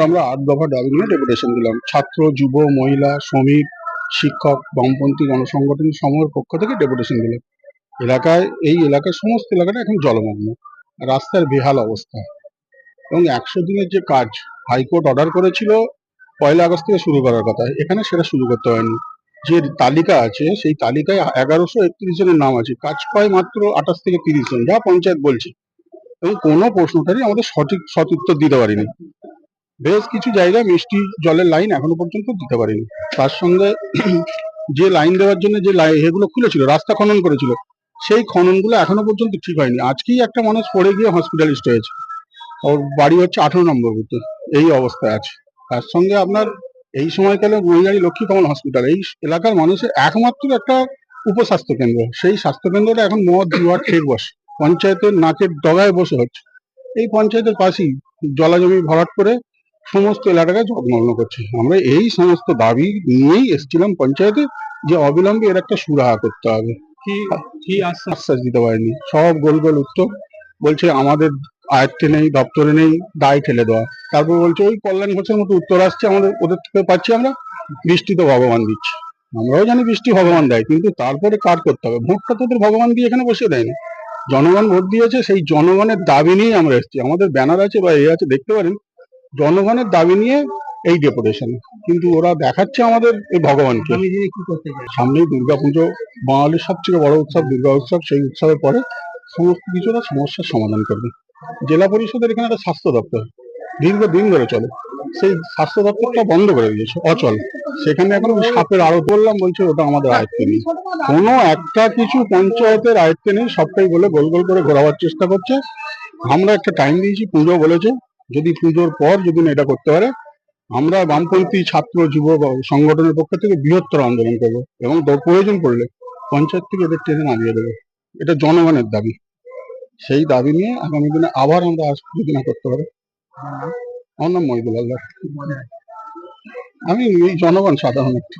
আমরা আট দফা দাবি নিয়ে ডেপুটেশন দিলাম। ছাত্র, যুব, মহিলা, শ্রমিক, শিক্ষক, বামপন্থী গণসংগঠন সমূহের পক্ষ থেকে ডেপুটেশন দিলাম। এলাকায়, এই এলাকার সমস্ত এলাকাটা এখন জলমগ্ন। রাস্তার বেহাল অবস্থা। এবং একশো দিনের যে কাজ, হাইকোর্ট অর্ডার করেছিল, পয়লা আগস্ট থেকে শুরু করার কথা। এখানে সেটা শুরু করতে হয়নি। যে তালিকা আছে, সেই তালিকায় এগারোশো একত্রিশ জনের নাম আছে। কাজ পায় মাত্র আঠাশ থেকে তিরিশ জন, যা পঞ্চায়েত বলছে। এবং কোনো প্রশ্নটারই আমাদের সঠিক সদুত্তর দিতে পারিনি। বেশ কিছু জায়গায় মিষ্টি জলের লাইন এখনও পর্যন্ত দিতে পারিনি। তার সঙ্গে যে লাইন দেওয়ার জন্য যে লাই এগুলো খুলেছিল, রাস্তা খনন করেছিল, সেই খননগুলো এখনও পর্যন্ত ঠিক হয়নি। আজকেই একটা মানুষ পড়ে গিয়ে হসপিটালিস্ট হয়েছে। ওর বাড়ি হচ্ছে আঠেরো নম্বর বুথে, এই অবস্থায় আছে। তার সঙ্গে আপনার এই সময়কালে মহিলারি লক্ষ্মী কমল হসপিটাল এই এলাকার মানুষের একমাত্র একটা উপস্বাস্থ্য কেন্দ্র। সেই স্বাস্থ্য কেন্দ্রটা এখন মদ জুয়া খেয়ে বসে, পঞ্চায়েতের নাকের ডগায় বসে হচ্ছে। এই পঞ্চায়েতের পাশেই জলাজমি ভরাট করে সমস্ত এলাকাকে জগমগ্ন করছে। আমরা এই সমস্ত দাবি নিয়েই এসেছিলাম পঞ্চায়েতে যে অবিলম্বে এর একটা সুরাহা করতে হবে। কি কি আশ্বাস? দিতে পারেনি। সব গোল গোল উত্তর। বলছে আমাদের আয়ত্তে নেই দপ্তরে নেই দায় ঠেলে দেওয়া। তারপর বলছে ওই কল্যাণ ঘোষের মতো উত্তর আসছে আমাদের ওদের থেকে পাচ্ছি আমরা বৃষ্টি তো ভগবান দিচ্ছে। আমরাও জানি বৃষ্টি ভগবান দেয় কিন্তু তারপরে কার করতে হবে? ভোটটা তোদের ভগবান দিয়ে এখানে বসে দেয়নি। জনগণ ভোট দিয়েছে সেই জনগণের দাবি নিয়েই আমরা এসেছি। আমাদের ব্যানার আছে বা এ আছে দেখতে পারেন। জনগণের দাবি নিয়ে এই ডেপুটেশন কিন্তু ওরা দেখাচ্ছে আমাদের এই ভগবানকে। সামনেই দুর্গাপুজো বাঙালির সবচেয়ে বড় উৎসব দুর্গা উৎসব সেই উৎসবের পরে সমস্ত কিছু ওরা সমস্যার সমাধান করবে। জেলা পরিষদের এখানে একটা স্বাস্থ্য দপ্তর দীর্ঘদিন ধরে চলে। সেই স্বাস্থ্য দপ্তরটা বন্ধ করে দিয়েছে অচল। সেখানে এখন সাপের আরও বললাম বলছে ওটা আমাদের আয়ত্তে নেই। কোনো একটা কিছু পঞ্চায়েতের আয়ত্তে নেই সবটাই বলে গোল গোল করে ঘোরাবার চেষ্টা করছে। আমরা একটা টাইম দিয়েছি পুজো বলেছে। যদি পুজোর পর যদি না এটা করতে পারে, আমরা বামপন্থী ছাত্র যুব সংগঠনের পক্ষ থেকে বৃহত্তর আন্দোলন করব এবং প্রয়োজন পড়লে পঞ্চায়েত থেকে এদের টেনে নামিয়ে দেবে। এটা জনগণের দাবি। সেই দাবি নিয়ে আগামী দিনে আবার আমরা যদি না করতে পারি আমার নাম মহিদুল আল্লাহ আমি এই জনগণ সাধারণ একটি।